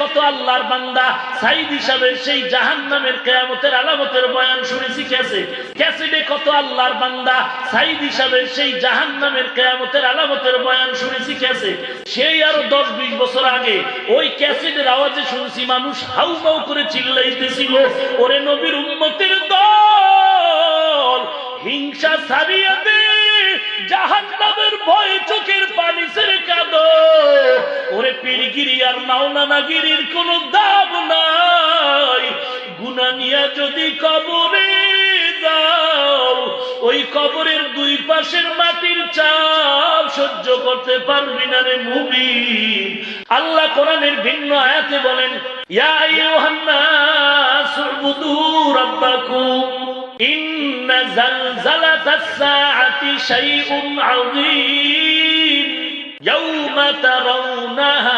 কত আল্লাহর বান্দা, সাইদ হিসাবে সেই জাহান নামের কেয়ামতের আলামতের বয়ান শুনেছি ক্যাসে ক্যাসেটে কত আল্লাহর বান্দা, সাইদ হিসাবে সেই জাহান নামের কেয়ামতের আলামতের বয়ান শুনেছি ক্যাসে সেই আরও দশ বিশ বছর আগে ওই ক্যাসেটের আওয়াজে শুনছি, মানুষ হাউ মাউ করে চিল্লাইতেছিল, ওরে নবীর উম্মতের দল, হিংসা ছাড়িয়ে দে, জাহান্নামের ভয় চোখের পানি ছেড়ে পীরগিরি আর মাওলানাগিরির কোনো দাব নাই। গুনা নিয়া যদি কবরে ওই কবরের দুই পাশের মাটির চাপ সহ্য করতে পারবি না রে মুবি আল্লাহ কোরআনের ভিন্ন আয়াতে বলেন, ইয়া আইয়ুহান্নাস উবুদু রাব্বাকুম, ইন্ন জালজালাতাস সাআতি শাইউন আযীম, ইয়াউমা তারাউনাহা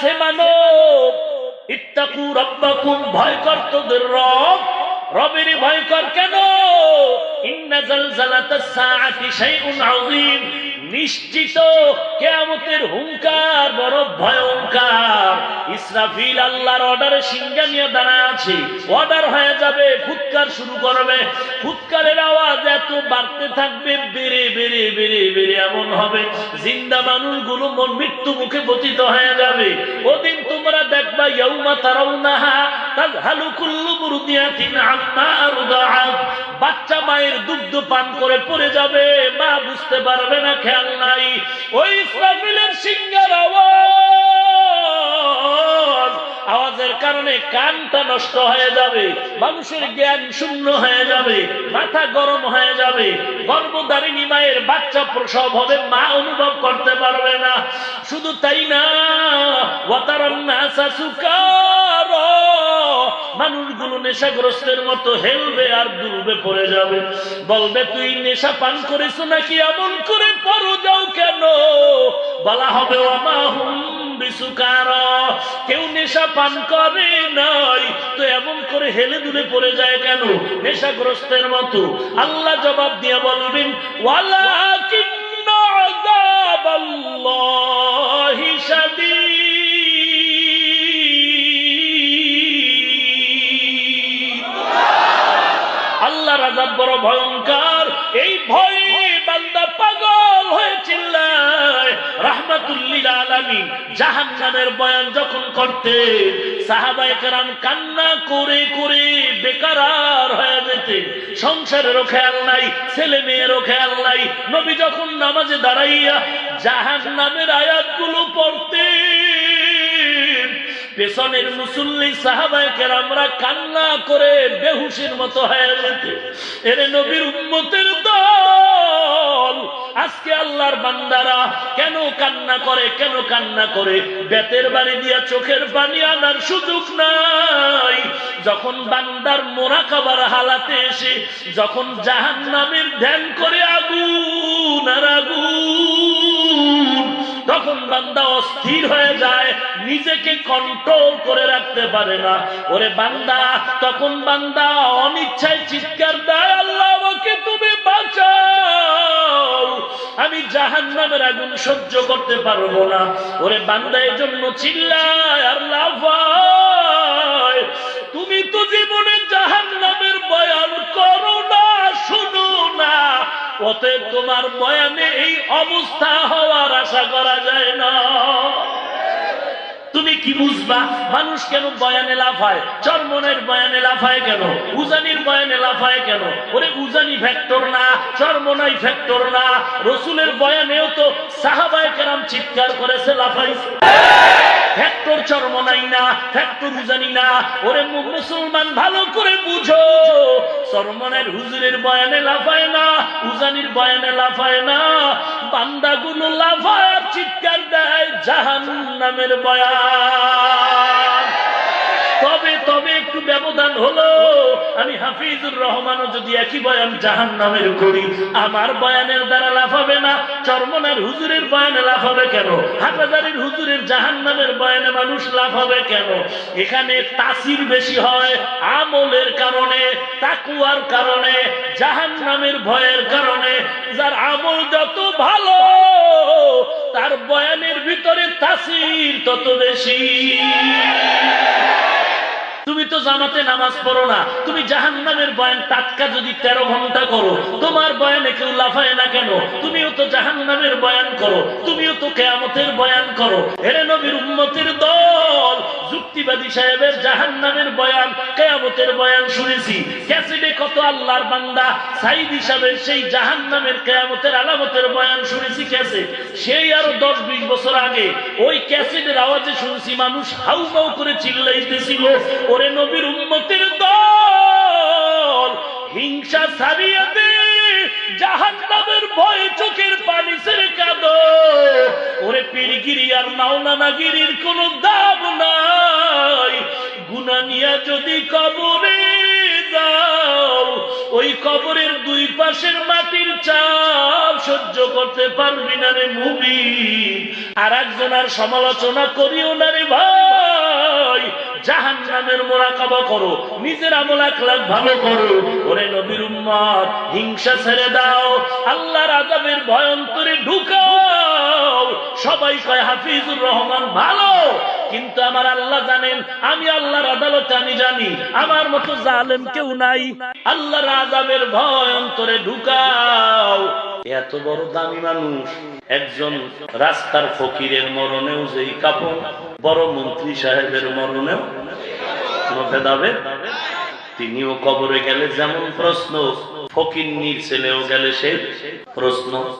কাছে মানব, ইত্তাকু রব্বাকুম, ভয় কর তোদের রব। রবেরই ভয় কর কেন? ইন্না জালজালাতাস সাআতি শাইউন আযীম। নিশ্চিত কিয়ামতের হুঙ্কার বড় ভয়ঙ্কার। ইসরাফিল আল্লাহর অর্ডারে সিংহা নিয়ে দাঁড়ায় আছে। অর্ডার হয়ে যাবে, ফুৎকার শুরু করবে। ফুৎকারের আওয়াজ এত বাড়তে থাকবে, বেড়ে বেড়ে বেড়ে বেড়ে এমন হবে। জিন্দা মানুষগুলো মন মৃত্যু মুখে পতিত হয়ে যাবে। ওদিন তোমরা দেখবা, ইয়াউমা তারাউনাহা তাজহালু কুল্লু মুরদিয়াতিন আম্মা আরদাআত। বাচ্চা মায়ের দুগ্ধ পান করে পড়ে যাবে, মা বুঝতে পারবে না খেয়াল নাই। ওই ইসরাফিলের সিংহার আওয়াজ আওয়াজের কারণে কানটা নষ্ট হয়ে যাবে, মানুষের জ্ঞান শূন্য হয়ে যাবে, মাথা গরম হয়ে যাবে, গর্ভধারিণী মায়ের বাচ্চা প্রসব হবে, মা অনুভব করতে পারবে না। শুধু তাই না ওয়াতারান্না সুকার মানুষগুলো নেশাগ্রস্তের মতো হেলবে আর দুলবে পড়ে যাবে। বলবে, তুই নেশা পান করেছ নাকি? এমন করে পরো যাও কেন? বলা হবে অমাহুম বিসুকার। কেউ নেশা পান করে নাই। তো এমন করে হেলে দুলে পড়ে যায় কেন? নেশাগ্রস্তের মতো। আল্লাহ জবাব দিয়ে বলবেন ওয়ালা কিন্না আল্লাহ রাজাব বড় ভয়ঙ্কর। এই ভয়ে বান্দা পাগল হয়ে চিল্লায়। রাহমাতুল্লিল আলামিন জাহান্নামের বয়ান যখন করতে, সাহাবায়ে কেরাম কান্না করে করে বেকারার হয়ে যেতে। সংসারেরও খেয়াল নাই ছেলে মেয়েরও খেয়াল নাই। নবী যখন নামাজে দাঁড়াইয়া জাহান্নামের আয়াতগুলো পড়তে পেছনের মুসল্লি সাহাবায় আমরা কান্না করে বেহুশের মতো হয়ে যেতে এরে নবীর উম্মতের দল। আজকে আল্লাহর বান্দারা কেন কান্না করে, কেন কান্না করে? বেতের বাড়ি দিয়া চোখের পানি আনার সুযোগ নাই। যখন বান্দার মোরা খাবার হালাতে এসে, যখন জাহান নামের ধ্যান করে আগুন আর আগুন তখন বান্দা অস্থির হয়ে যায়, নিজেকে কন্ট্রোল করে রাখতে পারে না। ওরে বান্দা, তখন বান্দা অনিচ্ছায় চিৎকার দেয়, আল্লাহ, আমাকে তুমি বাঁচাও। আমি জাহান নামের আগুন সহ্য করতে পারব না। ওরে বান্দা এই জন্য চিল্লায় লাফায়, তুমি তো জীবনে অতএব তোমার বয়ানে এই অবস্থা হওয়ার আশা করা যায় না। কি বুঝবা? মানুষ কেন বয়ানে লাফায় চরমনের বয়ানে লাফায় কেন? উজানির বয়ানে লাফায় কেন? ওরে উজানি ফ্যাক্টর না, চরমনাই ফ্যাক্টর না। রসুলের বয়ানেও তো সাহাবায় কেরাম চিৎকার করেছে লাফাইছে ফ্যাক্টর চরমনাই না ফ্যাক্টর উজানি না। ওরে মুসলমান, ভালো করে বুঝো। চরমনের হুজুরের বয়ানে লাফায় না, উজানির বয়ানে লাফায় না। বান্দাগুলো লাফায় চিৎকার দেয় জাহান নামের বয়ান। তবে তবে একটু ব্যবধান হলো। আমি হাফিজুর রহমানও যদি একই বয়ান জাহান নামের করি, আমার বয়ানের দ্বারা লাভ হবে না। চরমনার হুজুরের বয়ানে লাভ হবে কেন? হাটাজারির হুজুরের জাহান নামের বয়ানে মানুষ লাভ হবে কেন? এখানে তাসির বেশি হয় আমলের কারণে, তাকুয়ার কারণে জাহান নামের ভয়ের কারণে। যার আমল যত ভালো, তার বয়ানের ভিতরে তাসির তত বেশি। তুমি তো জামাতে নামাজ পড়ো না। তুমি জাহান নামের বয়ান টাটকা যদি তেরো ঘণ্টা করো, তোমার বয়ানে কেউ লাফায় না কেন? তুমিও তো জাহান নামের বয়ান করো, তুমিও তো কেয়ামতের বয়ান করো। এরে নবীর উম্মতের দল, যুক্তিবাদী সাহেবের জাহান নামের বয়ান কেয়ামতের বয়ান শুনেছি। ক্যাসিডে কত আল্লাহর বান্দা, সাইদ হিসাবের সেই জাহান নামের কেয়ামতের আলামতের বয়ান শুনেছি ক্যাসেট সেই আরও দশ বিশ বছর আগে ওই ক্যাসেটের আওয়াজে শুনছি, মানুষ হাউ মাউ করে চিল্লাইতেছিল, ওরে নবীর উম্মতের দল, হিংসা ছাড়িয়ে দে জাহান নামের ভয়ে চোখের পানি ছেড়ে কাঁদ। ওরে পীরগিরি আর মাওলানাগিরির কোনো দাম নিয়া যদি কবরে যাও, ওই কবরের দুই পাশের মাটির চাপ সহ্য করতে পারবি না রে মুবি আর একজনের সমালোচনা করিও না রে ভাই। জাহান নামের মোরাকাবা করো, নিজের আমল আখলাক ভালো করো। ওরে নবীর উম্মত, হিংসা ছেড়ে দাও, আল্লাহর আজাবের ভয়ন্তরে ঢুকাও। সবাই কয়, হাফিজুর রহমান ভালো। কিন্তু আমার আল্লাহ জানেন, আমি আল্লাহর আদালতে আমি জানি, আমার মতো জালেম কেউ নাই। আল্লাহর আজাবের ভয় অন্তরে ঢুকাও। এত বড় দামি মানুষ, একজন রাস্তার ফকিরের মরণেও যেই কাপড় বড় মন্ত্রী সাহেবের মরণেও ভেদাভেদ তিনিও কবরে গেলে যেমন প্রশ্ন, ফকির নির ছেলেও গেলে সেই প্রশ্ন।